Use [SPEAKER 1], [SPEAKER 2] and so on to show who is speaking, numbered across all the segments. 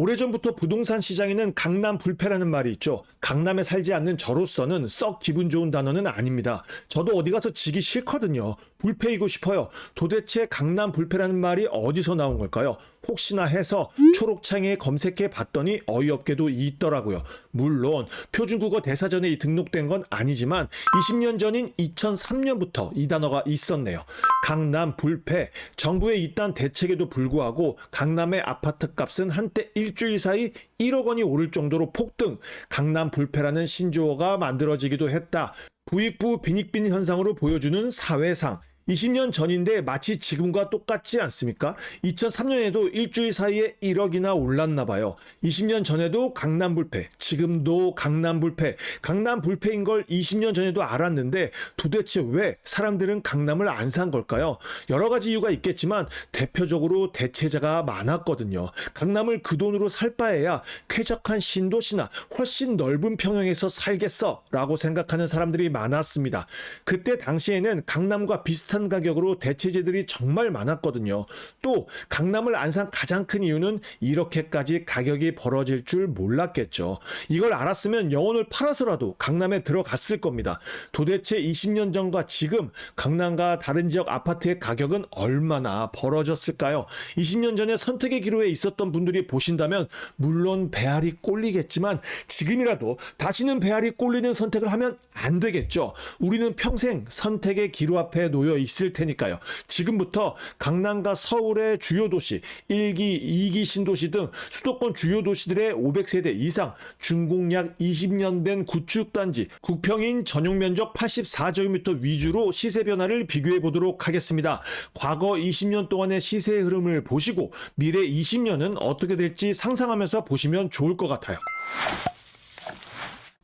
[SPEAKER 1] 오래전부터 부동산 시장에는 강남 불패라는 말이 있죠. 강남에 살지 않는 저로서는 썩 기분 좋은 단어는 아닙니다. 저도 어디 가서 지기 싫거든요. 불패이고 싶어요. 도대체 강남 불패라는 말이 어디서 나온 걸까요? 혹시나 해서 초록창에 검색해 봤더니 어이없게도 있더라고요. 물론 표준국어 대사전에 등록된 건 아니지만 20년 전인 2003년부터 이 단어가 있었네요. 강남 불패. 정부의 이딴 대책에도 불구하고 강남의 아파트 값은 한때 일주일 사이 1억 원이 오를 정도로 폭등. 강남 불패라는 신조어가 만들어지기도 했다. 부익부 빈익빈 현상으로 보여주는 사회상. 20년 전인데 마치 지금과 똑같지 않습니까? 2003년에도 일주일 사이에 1억이나 올랐나 봐요. 20년 전에도 강남 불패, 지금도 강남 불패, 강남 불패인 걸 20년 전에도 알았는데 도대체 왜 사람들은 강남을 안 산 걸까요? 여러 가지 이유가 있겠지만 대표적으로 대체자가 많았거든요. 강남을 그 돈으로 살 바에야 쾌적한 신도시나 훨씬 넓은 평형에서 살겠어 라고 생각하는 사람들이 많았습니다. 그때 당시에는 강남과 비슷한 가격으로 대체제들이 정말 많았거든요. 또 강남을 안 산 가장 큰 이유는 이렇게까지 가격이 벌어질 줄 몰랐겠죠. 이걸 알았으면 영혼을 팔아서라도 강남에 들어갔을 겁니다. 도대체 20년 전과 지금 강남과 다른 지역 아파트의 가격은 얼마나 벌어졌을까요? 20년 전에 선택의 기로에 있었던 분들이 보신다면 물론 배알이 꼴리겠지만 지금이라도 다시는 배알이 꼴리는 선택을 하면 안 되겠죠. 우리는 평생 선택의 기로 앞에 놓여 있을 테니까요. 지금부터 강남과 서울의 주요 도시, 1기, 2기 신도시 등 수도권 주요 도시들의 500세대 이상 준공 약 20년 된 구축단지, 국평인 전용 면적 84제곱미터 위주로 시세 변화를 비교해 보도록 하겠습니다. 과거 20년 동안의 시세의 흐름을 보시고 미래 20년은 어떻게 될지 상상하면서 보시면 좋을 것 같아요.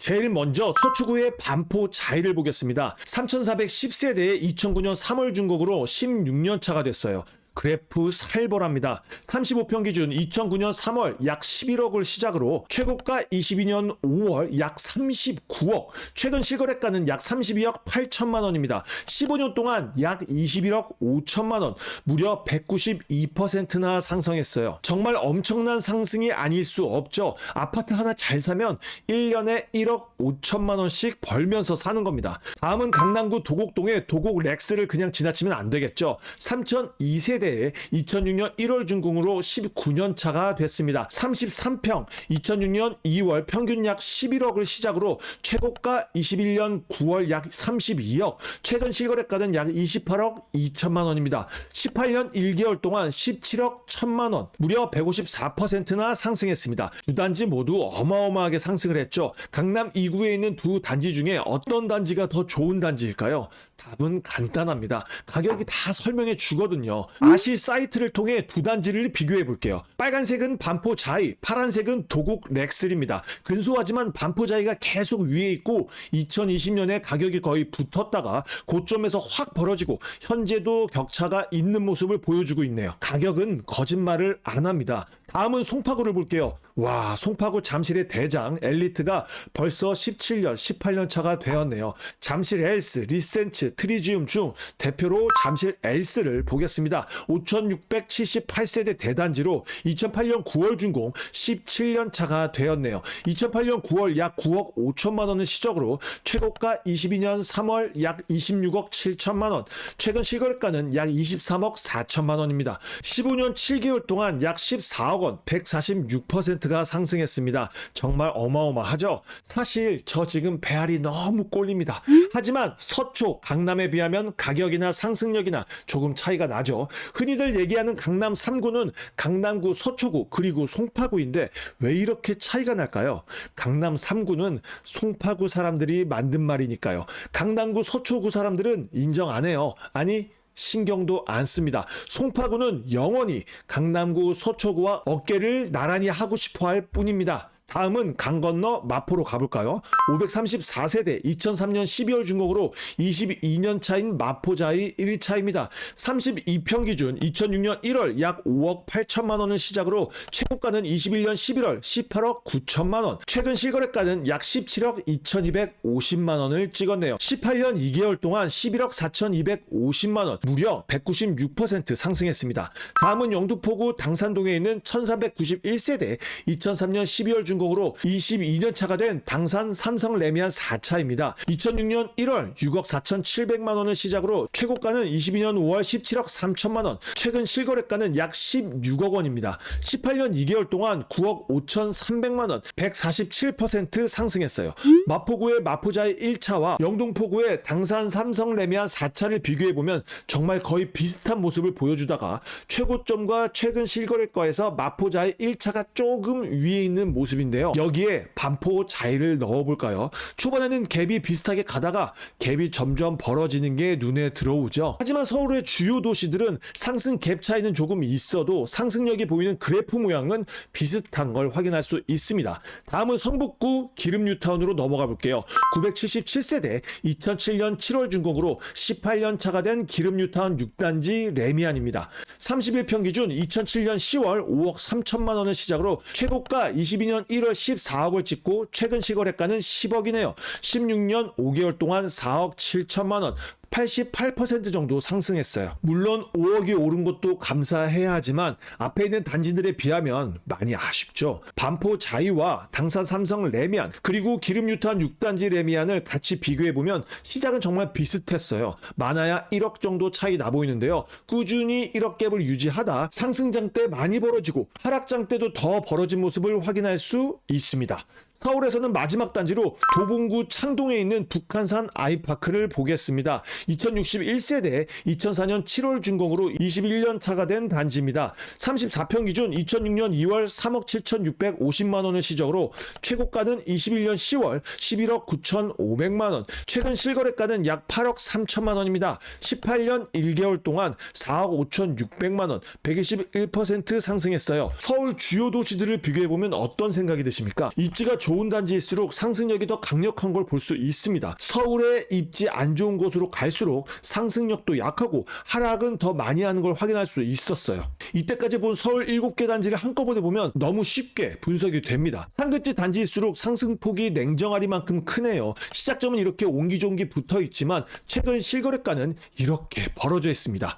[SPEAKER 1] 제일 먼저 서초구의 반포 자이를 보겠습니다. 3410세대에 2009년 3월 준공으로 16년 차가 됐어요. 그래프 살벌합니다. 35평 기준 2009년 3월 약 11억을 시작으로 최고가 22년 5월 약 39억, 최근 실거래가는 약 32억 8천만 원입니다. 15년 동안 약 21억 5천만 원, 무려 192%나 상승했어요. 정말 엄청난 상승이 아닐 수 없죠. 아파트 하나 잘 사면 1년에 1억 5천만 원씩 벌면서 사는 겁니다. 다음은 강남구 도곡동의 도곡 렉스를 그냥 지나치면 안 되겠죠. 3002세대 2006년 1월 준공으로 19년 차가 됐습니다. 33평 2006년 2월 평균 약 11억을 시작으로 최고가 21년 9월 약 32억, 최근 실거래가는 약 28억 2천만 원입니다. 18년 1개월 동안 17억 1천만 원, 무려 154%나 상승했습니다. 두 단지 모두 어마어마하게 상승을 했죠. 강남 2구에 있는 두 단지 중에 어떤 단지가 더 좋은 단지일까요? 답은 간단합니다. 가격이 다 설명해 주거든요. 아시 사이트를 통해 두 단지를 비교해 볼게요. 빨간색은 반포 자이, 파란색은 도곡 렉슬입니다. 근소하지만 반포 자이가 계속 위에 있고 2020년에 가격이 거의 붙었다가 고점에서 확 벌어지고 현재도 격차가 있는 모습을 보여주고 있네요. 가격은 거짓말을 안 합니다. 다음은 송파구를 볼게요. 와, 송파구 잠실의 대장 엘리트가 벌써 17년, 18년 차가 되었네요. 잠실 엘스, 리센츠, 트리지움 중 대표로 잠실 엘스를 보겠습니다. 5678세대 대단지로 2008년 9월 준공 17년 차가 되었네요. 2008년 9월 약 9억 5천만 원을 시적으로 최고가 22년 3월 약 26억 7천만 원, 최근 실거래가는 약 23억 4천만 원입니다. 15년 7개월 동안 약 14억 원, 146%가 상승했습니다. 정말 어마어마하죠? 사실 저 지금 배알이 너무 꼴립니다. 하지만 서초, 강남에 비하면 가격이나 상승력이나 조금 차이가 나죠. 흔히들 얘기하는 강남 3구는 강남구, 서초구, 그리고 송파구인데 왜 이렇게 차이가 날까요? 강남 3구는 송파구 사람들이 만든 말이니까요. 강남구, 서초구 사람들은 인정 안 해요. 아니, 신경도 안 씁니다. 송파구는 영원히 강남구 서초구와 어깨를 나란히 하고 싶어 할 뿐입니다. 다음은 강 건너 마포로 가볼까요? 534세대 2003년 12월 준공으로 22년 차인 마포자이 1차입니다. 32평 기준 2006년 1월 약 5억 8천만 원을 시작으로 최고가는 21년 11월 18억 9천만 원, 최근 실거래가는 약 17억 2,250만 원을 찍었네요. 18년 2개월 동안 11억 4,250만 원, 무려 196% 상승했습니다. 다음은 영등포구 당산동에 있는 1391세대 2003년 12월 준공으로 22년 차가 된 당산 삼성 레미안 4차입니다. 2006년 1월 6억 4,700만 원을 시작으로 최고가는 22년 5월 17억 3천만 원, 최근 실거래가는 약 16억 원입니다. 18년 2개월 동안 9억 5,300만 원, 147% 상승했어요. 마포구의 마포자의 1차와 영동포구의 당산 삼성 레미안 4차를 비교해 보면 정말 거의 비슷한 모습을 보여주다가 최고점과 최근 실거래가에서 마포자의 1차가 조금 위에 있는 모습인데요. 여기에 반포 자이를 넣어볼까요? 초반에는 갭이 비슷하게 가다가 갭이 점점 벌어지는 게 눈에 들어오죠. 하지만 서울의 주요 도시들은 상승 갭 차이는 조금 있어도 상승력이 보이는 그래프 모양은 비슷한 걸 확인할 수 있습니다. 다음은 성북구 기름뉴타운으로 넘어가 볼게요. 977세대 2007년 7월 준공으로 18년 차가 된 기름뉴타운 6단지 레미안입니다. 31평 기준 2007년 10월 5억 3천만 원을 시작으로 최고가 22년 1월 14억을 찍고 최근 시거래가는 10억이네요. 16년 5개월 동안 4억 7천만 원. 88% 정도 상승했어요. 물론 5억이 오른 것도 감사해야 하지만 앞에 있는 단지들에 비하면 많이 아쉽죠. 반포 자이와 당산 삼성 레미안 그리고 기름 유탄 6단지 레미안을 같이 비교해 보면 시작은 정말 비슷했어요. 많아야 1억 정도 차이 나 보이는데요. 꾸준히 1억 갭을 유지하다 상승장 때 많이 벌어지고 하락장 때도 더 벌어진 모습을 확인할 수 있습니다. 서울에서는 마지막 단지로 도봉구 창동에 있는 북한산 아이파크를 보겠습니다. 2061세대 2004년 7월 준공으로 21년 차가 된 단지입니다. 34평 기준 2006년 2월 3억 7,650만 원을 시작으로 최고가는 21년 10월 11억 9,500만 원, 최근 실거래가는 약 8억 3천만 원입니다. 18년 1개월 동안 4억 5,600만 원, 121% 상승했어요. 서울 주요 도시들을 비교해 보면 어떤 생각이 드십니까? 입지가 좋은 단지일수록 상승력이 더 강력한 걸 볼 수 있습니다. 서울의 입지 안 좋은 곳으로 갈수록 상승력도 약하고 하락은 더 많이 하는 걸 확인할 수 있었어요. 이때까지 본 서울 7개 단지를 한꺼번에 보면 너무 쉽게 분석이 됩니다. 상급지 단지일수록 상승폭이 냉정하리만큼 크네요. 시작점은 이렇게 옹기종기 붙어 있지만 최근 실거래가는 이렇게 벌어져 있습니다.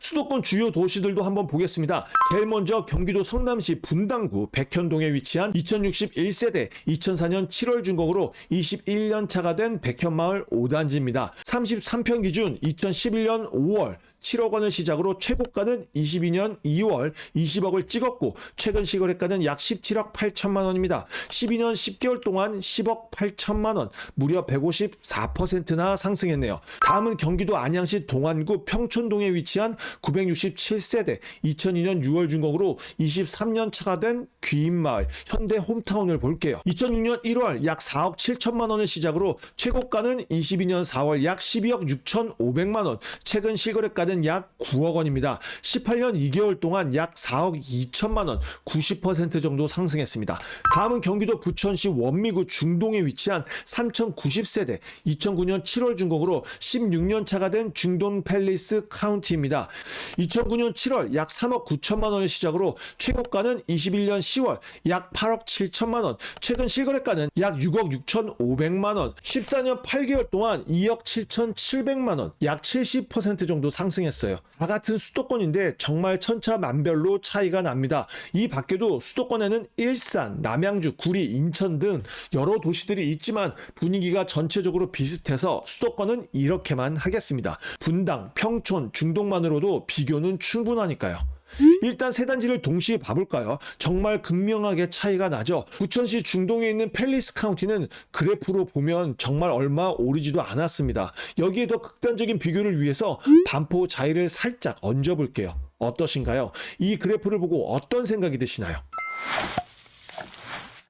[SPEAKER 1] 수도권 주요 도시들도 한번 보겠습니다. 제일 먼저 경기도 성남시 분당구 백현동에 위치한 2061세대 2004년 7월 준공으로 21년 차가 된 백현마을 5단지입니다. 33평 기준 2011년 5월 7억 원을 시작으로 최고가는 22년 2월 20억을 찍었고 최근 시거래가는 약 17억 8천만 원입니다. 12년 10개월 동안 10억 8천만 원, 무려 154%나 상승했네요. 다음은 경기도 안양시 동안구 평촌동에 위치한 967세대 2002년 6월 준공으로 23년 차가 된 귀인마을 현대 홈타운을 볼게요. 2006년 1월 약 4억 7천만 원을 시작으로 최고가는 22년 4월 약 12억 6천 5백만 원, 최근 실거래가는 약 9억 원입니다. 18년 2개월 동안 약 4억 2천만 원, 90% 정도 상승했습니다. 다음은 경기도 부천시 원미구 중동에 위치한 3090세대 2009년 7월 준공으로 16년 차가 된 중동 팰리스 카운티입니다. 2009년 7월 약 3억 9천만 원을 시작으로 최고가는 21년 10월 약 8억 7천만 원, 최근 실거래가는 약 6억 6천5백만 원, 14년 8개월 동안 2억 7천7백만 원, 약 70% 정도 상승 했어요. 다 같은 수도권인데 정말 천차만별로 차이가 납니다. 이 밖에도 수도권에는 일산, 남양주, 구리, 인천 등 여러 도시들이 있지만 분위기가 전체적으로 비슷해서 수도권은 이렇게만 하겠습니다. 분당, 평촌, 중동만으로도 비교는 충분하니까요. 일단 세 단지를 동시에 봐볼까요? 정말 극명하게 차이가 나죠. 부천시 중동에 있는 팰리스 카운티는 그래프로 보면 정말 얼마 오르지도 않았습니다. 여기에 더 극단적인 비교를 위해서 반포 자이를 살짝 얹어볼게요. 어떠신가요? 이 그래프를 보고 어떤 생각이 드시나요?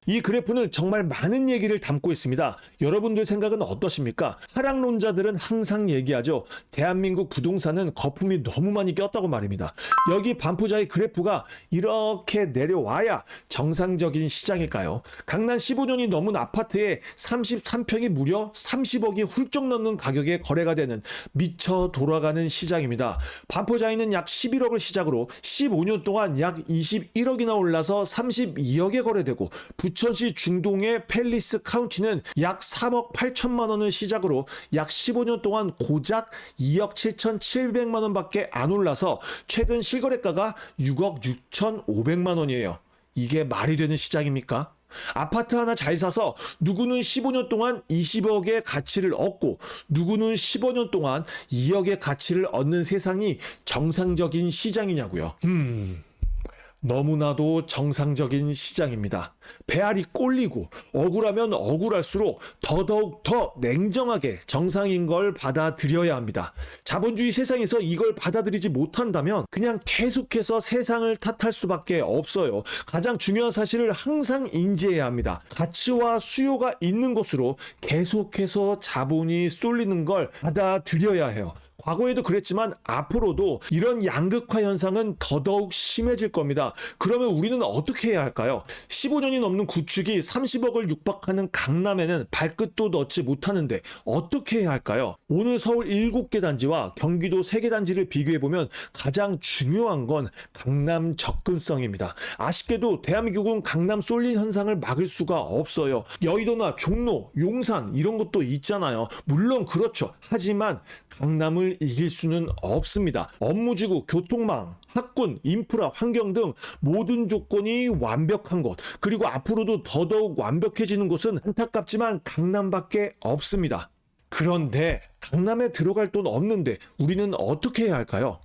[SPEAKER 1] 이 그래프는 정말 많은 얘기를 담고 있습니다. 여러분들 생각은 어떠십니까? 하락론자들은 항상 얘기하죠. 대한민국 부동산은 거품이 너무 많이 꼈다고 말입니다. 여기 반포자의 그래프가 이렇게 내려와야 정상적인 시장일까요? 강남 15년이 넘은 아파트에 33평이 무려 30억이 훌쩍 넘는 가격에 거래가 되는 미쳐 돌아가는 시장입니다. 반포자이는 약 11억을 시작으로 15년 동안 약 21억이나 올라서 32억에 거래되고 부 천시 중동의 팰리스 카운티는 약 3억 8천만 원을 시작으로 약 15년 동안 고작 2억 7천7백만 원밖에 안 올라서 최근 실거래가가 6억 6천5백만 원이에요. 이게 말이 되는 시장입니까? 아파트 하나 잘 사서 누구는 15년 동안 20억의 가치를 얻고 누구는 15년 동안 2억의 가치를 얻는 세상이 정상적인 시장이냐고요. 음. 너무나도 정상적인 시장입니다. 배알이 꼴리고 억울하면 억울할수록 더더욱 더 냉정하게 정상인 걸 받아들여야 합니다. 자본주의 세상에서 이걸 받아들이지 못한다면 그냥 계속해서 세상을 탓할 수밖에 없어요. 가장 중요한 사실을 항상 인지해야 합니다. 가치와 수요가 있는 곳으로 계속해서 자본이 쏠리는 걸 받아들여야 해요. 과거에도 그랬지만 앞으로도 이런 양극화 현상은 더더욱 심해질 겁니다. 그러면 우리는 어떻게 해야 할까요? 15년이 넘는 구축이 30억을 육박하는 강남에는 발끝도 넣지 못하는데 어떻게 해야 할까요? 오늘 서울 7개 단지와 경기도 3개 단지를 비교해 보면 가장 중요한 건 강남 접근성입니다. 아쉽게도 대한민국은 강남 쏠린 현상을 막을 수가 없어요. 여의도나 종로, 용산 이런 것도 있잖아요. 물론 그렇죠. 하지만 강남을 이길 수는 없습니다. 업무지구, 교통망, 학군, 인프라, 환경 등 모든 조건이 완벽한 곳, 그리고 앞으로도 더더욱 완벽해지는 곳은 안타깝지만 강남밖에 없습니다. 그런데 강남에 들어갈 돈 없는데 우리는 어떻게 해야 할까요?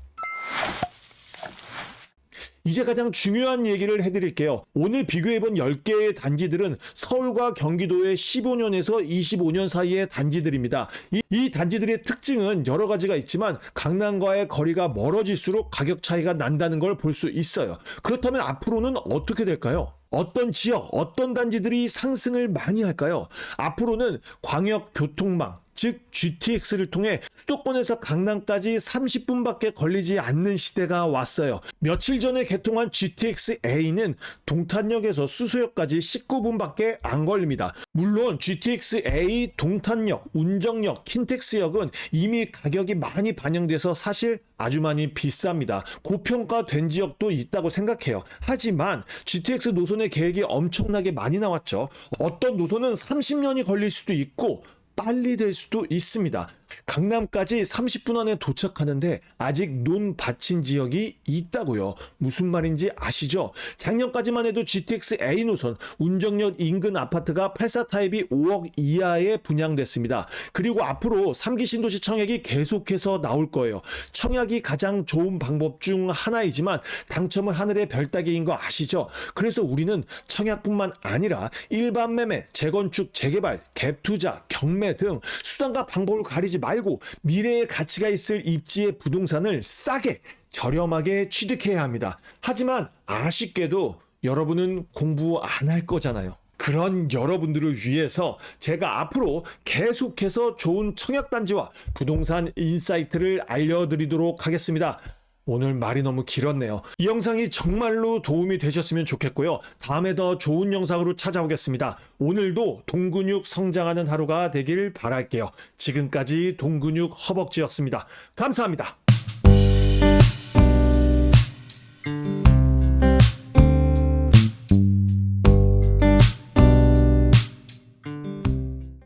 [SPEAKER 1] 이제 가장 중요한 얘기를 해드릴게요. 오늘 비교해본 10개의 단지들은 서울과 경기도의 15년에서 25년 사이의 단지들입니다. 이, 이 단지들의 특징은 여러 가지가 있지만 강남과의 거리가 멀어질수록 가격 차이가 난다는 걸 볼 수 있어요. 그렇다면 앞으로는 어떻게 될까요? 어떤 지역, 어떤 단지들이 상승을 많이 할까요? 앞으로는 광역 교통망, 즉 GTX를 통해 수도권에서 강남까지 30분밖에 걸리지 않는 시대가 왔어요. 며칠 전에 개통한 GTX A는 동탄역에서 수소역까지 19분밖에 안 걸립니다. 물론 GTX A 동탄역, 운정역, 킨텍스역은 이미 가격이 많이 반영돼서 사실 아주 많이 비쌉니다. 고평가된 지역도 있다고 생각해요. 하지만 GTX 노선의 계획이 엄청나게 많이 나왔죠. 어떤 노선은 30년이 걸릴 수도 있고 빨리 될 수도 있습니다. 강남까지 30분 안에 도착하는데 아직 논 받친 지역이 있다고요. 무슨 말인지 아시죠? 작년까지만 해도 GTX A 노선 운정역 인근 아파트가 84 타입이 5억 이하에 분양됐습니다. 그리고 앞으로 3기 신도시 청약이 계속해서 나올 거예요. 청약이 가장 좋은 방법 중 하나이지만 당첨은 하늘의 별 따기인 거 아시죠? 그래서 우리는 청약뿐만 아니라 일반 매매, 재건축, 재개발, 갭 투자, 경매 등 수단과 방법을 가리지 말고 미래의 가치가 있을 입지의 부동산을 싸게 저렴하게 취득해야 합니다. 하지만 아쉽게도 여러분은 공부 안 할 거잖아요. 그런 여러분들을 위해서 제가 앞으로 계속해서 좋은 청약단지와 부동산 인사이트를 알려드리도록 하겠습니다. 오늘 말이 너무 길었네요. 이 영상이 정말로 도움이 되셨으면 좋겠고요. 다음에 더 좋은 영상으로 찾아오겠습니다. 오늘도 동근육 성장하는 하루가 되길 바랄게요. 지금까지 동근육 허벅지였습니다. 감사합니다.